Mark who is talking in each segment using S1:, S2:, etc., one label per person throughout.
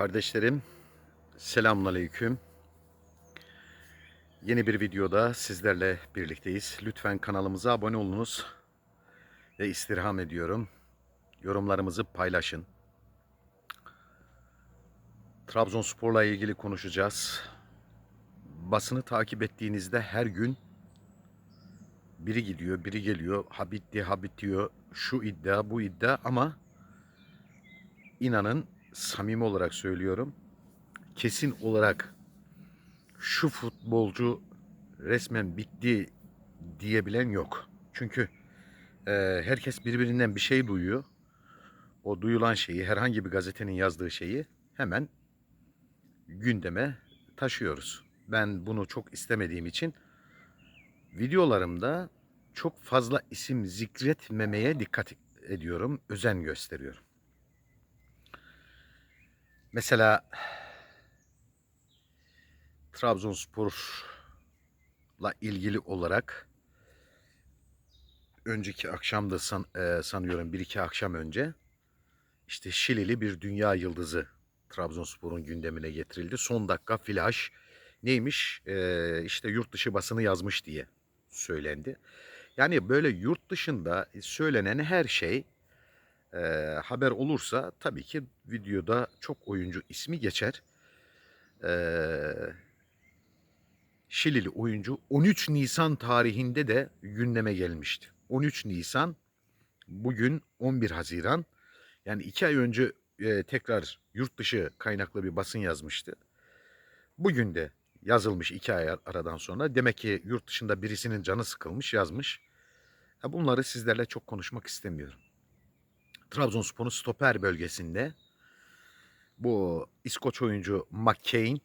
S1: Kardeşlerim, selamünaleyküm. Yeni bir videoda sizlerle birlikteyiz. Lütfen kanalımıza abone olunuz ve istirham ediyorum. Yorumlarımızı paylaşın. Trabzonspor'la ilgili konuşacağız. Basını takip ettiğinizde her gün biri gidiyor, biri geliyor. Ha bitti, ha bitiyor. Şu iddia, bu iddia ama inanın samimi olarak söylüyorum. Kesin olarak şu futbolcu resmen bitti diyebilen yok. Çünkü e, herkes birbirinden bir şey duyuyor. O duyulan şeyi, herhangi bir gazetenin yazdığı şeyi hemen gündeme taşıyoruz. Ben bunu çok istemediğim için videolarımda çok fazla isim zikretmemeye dikkat ediyorum, özen gösteriyorum. Mesela Trabzonspor'la ilgili olarak önceki akşamda san, e, sanıyorum bir iki akşam önce işte Şilili bir dünya yıldızı Trabzonspor'un gündemine getirildi. Son dakika flash neymiş e, işte yurt dışı basını yazmış diye söylendi. Yani böyle yurt dışında söylenen her şey e, haber olursa tabii ki videoda çok oyuncu ismi geçer. E, Şilili oyuncu 13 Nisan tarihinde de gündeme gelmişti. 13 Nisan bugün 11 Haziran yani iki ay önce e, tekrar yurt dışı kaynaklı bir basın yazmıştı. Bugün de yazılmış iki ay aradan sonra. Demek ki yurt dışında birisinin canı sıkılmış yazmış. Ya bunları sizlerle çok konuşmak istemiyorum. Trabzonspor'un stoper bölgesinde bu İskoç oyuncu McCain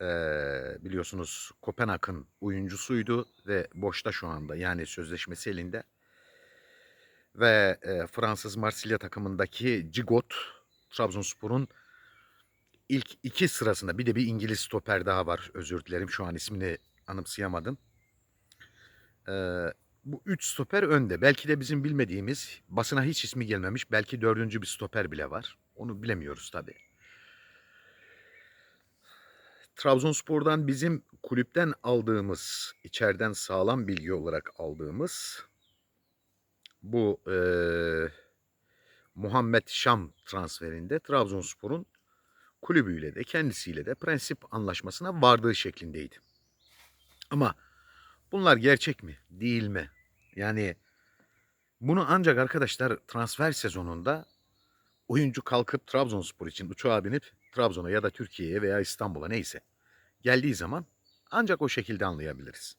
S1: eee, biliyorsunuz Kopenhag'ın oyuncusuydu ve boşta şu anda yani sözleşmesi elinde. Ve eee, Fransız Marsilya takımındaki Gigot Trabzonspor'un ilk iki sırasında bir de bir İngiliz stoper daha var. Özür dilerim şu an ismini anımsayamadım. Eee bu üç stoper önde. Belki de bizim bilmediğimiz, basına hiç ismi gelmemiş, belki dördüncü bir stoper bile var. Onu bilemiyoruz tabii. Trabzonspor'dan bizim kulüpten aldığımız, içeriden sağlam bilgi olarak aldığımız bu eee, Muhammed Şam transferinde Trabzonspor'un kulübüyle de kendisiyle de prensip anlaşmasına vardığı şeklindeydi. Ama bunlar gerçek mi, değil mi? Yani bunu ancak arkadaşlar transfer sezonunda oyuncu kalkıp Trabzonspor için uçağa binip Trabzon'a ya da Türkiye'ye veya İstanbul'a neyse geldiği zaman ancak o şekilde anlayabiliriz.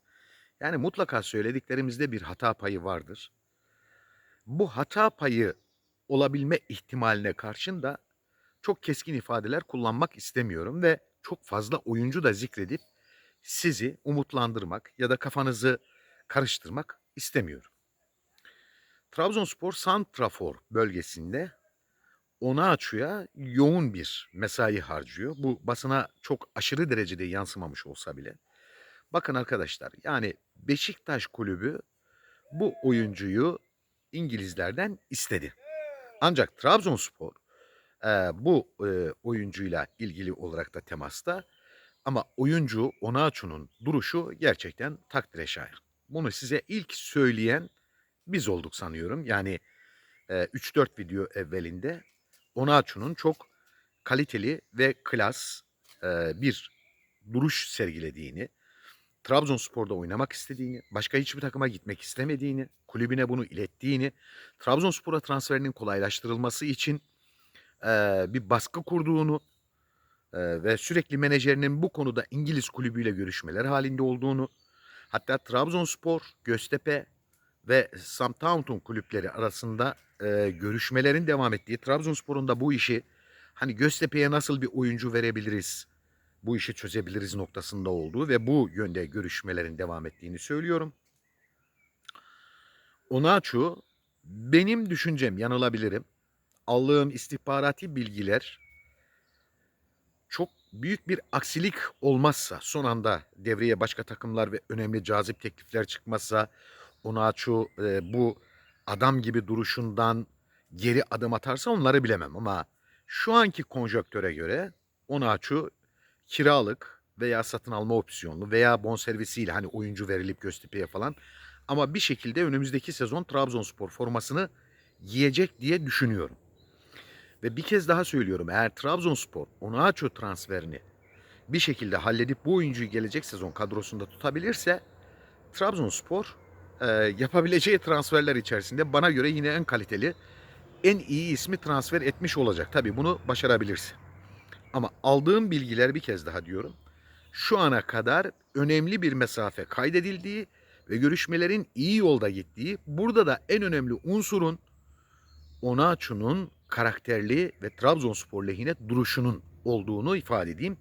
S1: Yani mutlaka söylediklerimizde bir hata payı vardır. Bu hata payı olabilme ihtimaline karşın da çok keskin ifadeler kullanmak istemiyorum ve çok fazla oyuncu da zikredip sizi umutlandırmak ya da kafanızı karıştırmak istemiyorum. Trabzonspor Santrafor bölgesinde Onaçu'ya yoğun bir mesai harcıyor. Bu basına çok aşırı derecede yansımamış olsa bile. Bakın arkadaşlar yani Beşiktaş kulübü bu oyuncuyu İngilizlerden istedi. Ancak Trabzonspor e, bu e, oyuncuyla ilgili olarak da temasta ama oyuncu Onaçu'nun duruşu gerçekten takdire şayan. Bunu size ilk söyleyen biz olduk sanıyorum. Yani e, 3-4 video evvelinde Onaçu'nun çok kaliteli ve klas bir duruş sergilediğini, Trabzonspor'da oynamak istediğini, başka hiçbir takıma gitmek istemediğini, kulübüne bunu ilettiğini, Trabzonspor'a transferinin kolaylaştırılması için bir baskı kurduğunu ve sürekli menajerinin bu konuda İngiliz kulübüyle görüşmeler halinde olduğunu, hatta Trabzonspor, Göztepe ve Southampton kulüpleri arasında e, görüşmelerin devam ettiği, Trabzonspor'un da bu işi hani Göztepe'ye nasıl bir oyuncu verebiliriz, bu işi çözebiliriz noktasında olduğu ve bu yönde görüşmelerin devam ettiğini söylüyorum. Onaçu benim düşüncem yanılabilirim. Aldığım istihbarati bilgiler büyük bir aksilik olmazsa son anda devreye başka takımlar ve önemli cazip teklifler çıkmazsa Onaçu e, bu adam gibi duruşundan geri adım atarsa onları bilemem ama Şu anki konjöktöre göre Onaçu kiralık veya satın alma opsiyonlu veya bonservisiyle hani oyuncu verilip Göztepe'ye falan ama bir şekilde önümüzdeki sezon Trabzonspor formasını giyecek diye düşünüyorum. Ve bir kez daha söylüyorum eğer Trabzonspor Onaçu transferini bir şekilde halledip bu oyuncuyu gelecek sezon kadrosunda tutabilirse Trabzonspor e, yapabileceği transferler içerisinde bana göre yine en kaliteli, en iyi ismi transfer etmiş olacak. Tabii bunu başarabilirse. Ama aldığım bilgiler bir kez daha diyorum. Şu ana kadar önemli bir mesafe kaydedildiği ve görüşmelerin iyi yolda gittiği, burada da en önemli unsurun Onaçu'nun karakterli ve Trabzonspor lehine duruşunun olduğunu ifade edeyim.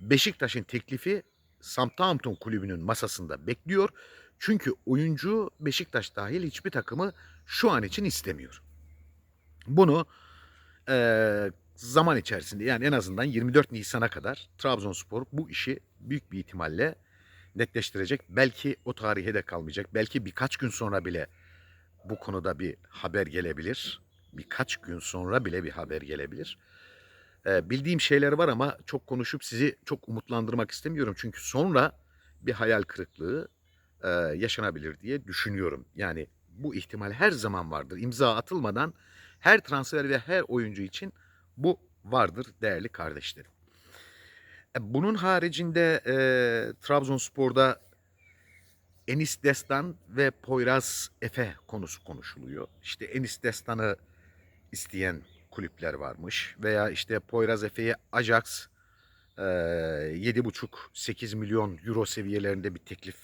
S1: Beşiktaş'ın teklifi Southampton kulübünün masasında bekliyor. Çünkü oyuncu Beşiktaş dahil hiçbir takımı şu an için istemiyor. Bunu eee, zaman içerisinde yani en azından 24 Nisan'a kadar Trabzonspor bu işi büyük bir ihtimalle netleştirecek. Belki o tarihe de kalmayacak. Belki birkaç gün sonra bile bu konuda bir haber gelebilir. Birkaç gün sonra bile bir haber gelebilir. Ee, bildiğim şeyler var ama çok konuşup sizi çok umutlandırmak istemiyorum. Çünkü sonra bir hayal kırıklığı e, yaşanabilir diye düşünüyorum. Yani bu ihtimal her zaman vardır. İmza atılmadan her transfer ve her oyuncu için bu vardır değerli kardeşlerim. E, Bunun haricinde e, Trabzonspor'da Enis Destan ve Poyraz Efe konusu konuşuluyor. İşte Enis Destan'ı isteyen kulüpler varmış veya işte Poyraz Efe'ye Ajax e, 7,5-8 milyon euro seviyelerinde bir teklif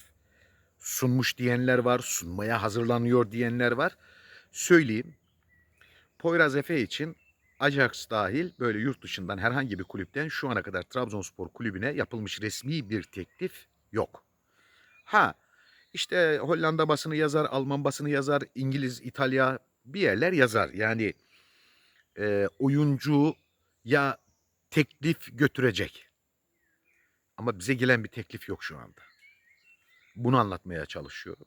S1: sunmuş diyenler var, sunmaya hazırlanıyor diyenler var. Söyleyeyim, Poyraz Efe için Ajax dahil böyle yurt dışından herhangi bir kulüpten şu ana kadar Trabzonspor kulübüne yapılmış resmi bir teklif yok. Ha işte Hollanda basını yazar, Alman basını yazar, İngiliz, İtalya bir yerler yazar. Yani e, oyuncu ya teklif götürecek. Ama bize gelen bir teklif yok şu anda. Bunu anlatmaya çalışıyorum.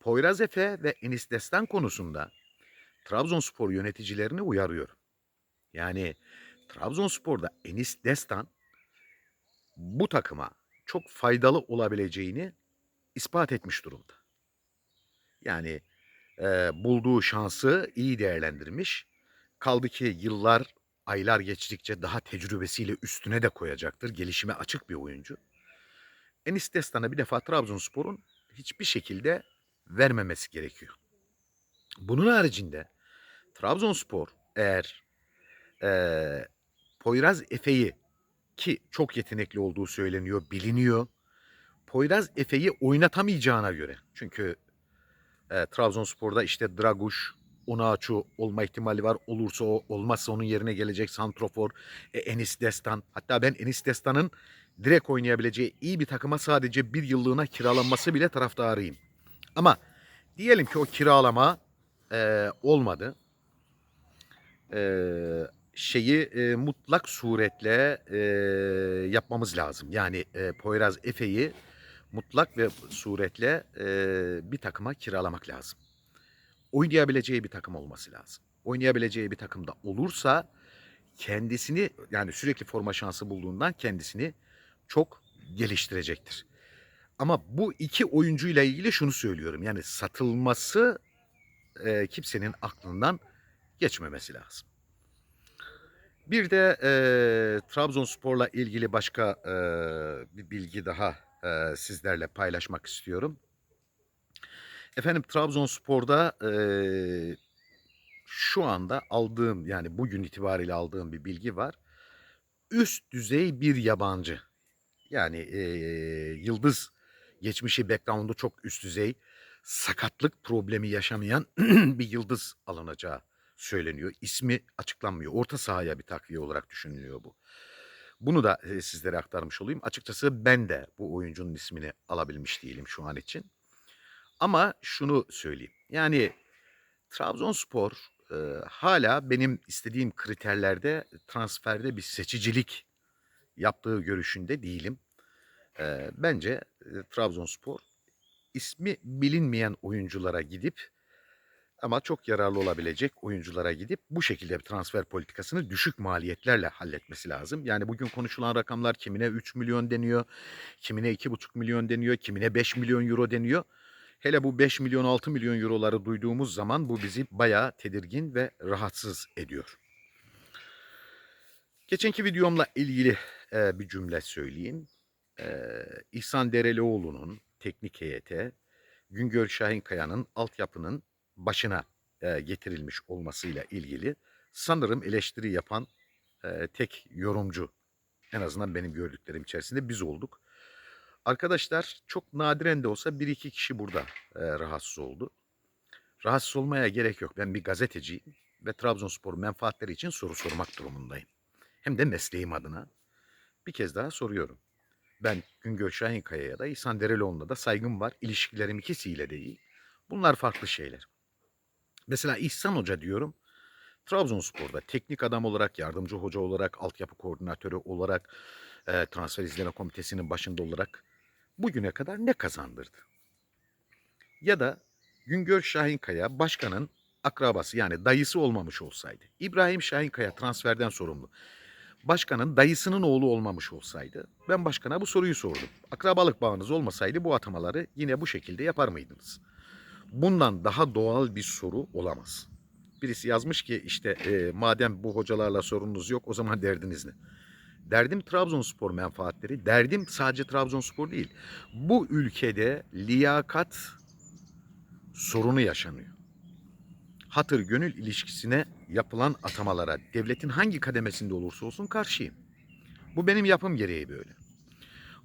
S1: Poyraz Efe ve Enis Destan konusunda Trabzonspor yöneticilerini uyarıyorum. Yani Trabzonspor'da Enis Destan bu takıma çok faydalı olabileceğini ispat etmiş durumda. Yani e, bulduğu şansı iyi değerlendirmiş. Kaldı ki yıllar, aylar geçtikçe daha tecrübesiyle üstüne de koyacaktır. Gelişime açık bir oyuncu. Enis Destan'a bir defa Trabzonspor'un hiçbir şekilde vermemesi gerekiyor. Bunun haricinde Trabzonspor eğer eee Poyraz Efe'yi ki çok yetenekli olduğu söyleniyor, biliniyor. Poyraz Efe'yi oynatamayacağına göre. Çünkü e, Trabzonspor'da işte Draguş, Onaçu olma ihtimali var. Olursa o, olmazsa onun yerine gelecek Santrofor, e, Enis Destan. Hatta ben Enis Destan'ın direkt oynayabileceği iyi bir takıma sadece bir yıllığına kiralanması bile taraftarıyım. Ama diyelim ki o kiralama e, olmadı. E, şeyi e, mutlak suretle e, yapmamız lazım. Yani e, Poyraz Efe'yi mutlak ve suretle e, bir takıma kiralamak lazım. Oynayabileceği bir takım olması lazım. Oynayabileceği bir takımda olursa kendisini yani sürekli forma şansı bulduğundan kendisini çok geliştirecektir. Ama bu iki oyuncuyla ilgili şunu söylüyorum. Yani satılması e, kimsenin aklından geçmemesi lazım. Bir de e, Trabzonspor'la ilgili başka e, bir bilgi daha e, sizlerle paylaşmak istiyorum. Efendim Trabzonspor'da e, şu anda aldığım yani bugün itibariyle aldığım bir bilgi var. Üst düzey bir yabancı. Yani e, yıldız geçmişi background'u çok üst düzey sakatlık problemi yaşamayan bir yıldız alınacağı söyleniyor. İsmi açıklanmıyor. Orta sahaya bir takviye olarak düşünülüyor bu. Bunu da sizlere aktarmış olayım. Açıkçası ben de bu oyuncunun ismini alabilmiş değilim şu an için. Ama şunu söyleyeyim. Yani Trabzonspor e, hala benim istediğim kriterlerde transferde bir seçicilik yaptığı görüşünde değilim. E, bence e, Trabzonspor ismi bilinmeyen oyunculara gidip ama çok yararlı olabilecek oyunculara gidip bu şekilde bir transfer politikasını düşük maliyetlerle halletmesi lazım. Yani bugün konuşulan rakamlar kimine 3 milyon deniyor, kimine 2,5 milyon deniyor, kimine 5 milyon euro deniyor. Hele bu 5 milyon 6 milyon euroları duyduğumuz zaman bu bizi bayağı tedirgin ve rahatsız ediyor. Geçenki videomla ilgili e, bir cümle söyleyeyim. E, İhsan Derelioğlu'nun teknik heyete Güngör Şahinkaya'nın altyapının başına e, getirilmiş olmasıyla ilgili sanırım eleştiri yapan e, tek yorumcu en azından benim gördüklerim içerisinde biz olduk. Arkadaşlar çok nadiren de olsa bir iki kişi burada e, rahatsız oldu. Rahatsız olmaya gerek yok. Ben bir gazeteciyim ve Trabzonspor menfaatleri için soru sormak durumundayım. Hem de mesleğim adına. Bir kez daha soruyorum. Ben Güngör Şahinkaya'ya da İhsan Derelioğlu'na da saygım var. İlişkilerim ikisiyle de iyi. Bunlar farklı şeyler. Mesela İhsan Hoca diyorum. Trabzonspor'da teknik adam olarak, yardımcı hoca olarak, altyapı koordinatörü olarak, e, transfer izleme komitesinin başında olarak bugüne kadar ne kazandırdı? Ya da Güngör Şahinkaya başkanın akrabası yani dayısı olmamış olsaydı. İbrahim Şahinkaya transferden sorumlu. Başkanın dayısının oğlu olmamış olsaydı ben başkana bu soruyu sordum. Akrabalık bağınız olmasaydı bu atamaları yine bu şekilde yapar mıydınız? Bundan daha doğal bir soru olamaz. Birisi yazmış ki işte e, madem bu hocalarla sorununuz yok o zaman derdiniz ne? Derdim Trabzonspor menfaatleri. Derdim sadece Trabzonspor değil. Bu ülkede liyakat sorunu yaşanıyor. Hatır gönül ilişkisine yapılan atamalara devletin hangi kademesinde olursa olsun karşıyım. Bu benim yapım gereği böyle.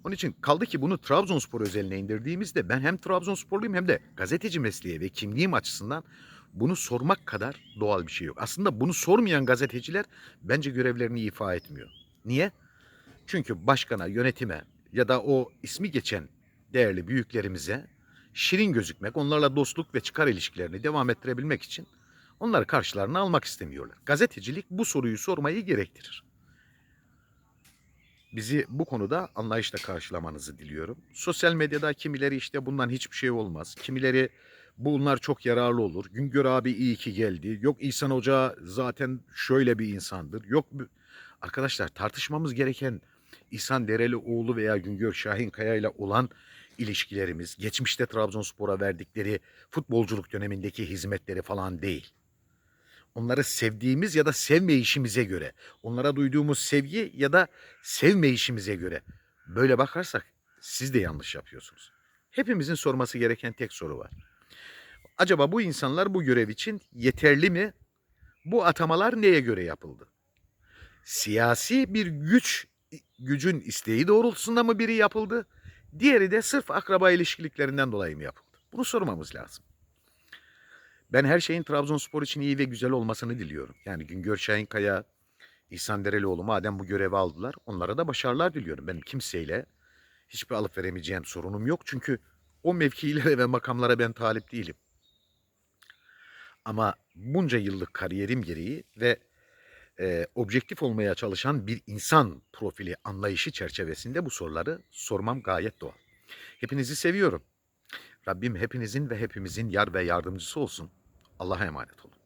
S1: Onun için kaldı ki bunu Trabzonspor özeline indirdiğimizde ben hem Trabzonsporluyum hem de gazeteci mesleği ve kimliğim açısından bunu sormak kadar doğal bir şey yok. Aslında bunu sormayan gazeteciler bence görevlerini ifa etmiyor. Niye? Çünkü başkana, yönetime ya da o ismi geçen değerli büyüklerimize şirin gözükmek, onlarla dostluk ve çıkar ilişkilerini devam ettirebilmek için onları karşılarına almak istemiyorlar. Gazetecilik bu soruyu sormayı gerektirir. Bizi bu konuda anlayışla karşılamanızı diliyorum. Sosyal medyada kimileri işte bundan hiçbir şey olmaz. Kimileri bunlar çok yararlı olur. Güngör abi iyi ki geldi. Yok İhsan Hoca zaten şöyle bir insandır. Yok arkadaşlar tartışmamız gereken İhsan Derelioğlu veya Güngör Şahinkaya ile olan ilişkilerimiz, geçmişte Trabzonspor'a verdikleri futbolculuk dönemindeki hizmetleri falan değil. Onları sevdiğimiz ya da sevmeyişimize göre, onlara duyduğumuz sevgi ya da sevmeyişimize göre böyle bakarsak siz de yanlış yapıyorsunuz. Hepimizin sorması gereken tek soru var. Acaba bu insanlar bu görev için yeterli mi? Bu atamalar neye göre yapıldı? Siyasi bir güç gücün isteği doğrultusunda mı biri yapıldı? Diğeri de sırf akraba ilişkiliklerinden dolayı mı yapıldı? Bunu sormamız lazım. Ben her şeyin Trabzonspor için iyi ve güzel olmasını diliyorum. Yani Güngör Şahinkaya, İhsan Derelioğlu madem bu görevi aldılar onlara da başarılar diliyorum. Benim kimseyle hiçbir alıp veremeyeceğim sorunum yok. Çünkü o mevkilere ve makamlara ben talip değilim. Ama bunca yıllık kariyerim gereği ve e, objektif olmaya çalışan bir insan profili anlayışı çerçevesinde bu soruları sormam gayet doğal. Hepinizi seviyorum. Rabbim hepinizin ve hepimizin yar ve yardımcısı olsun. Allah'a emanet olun.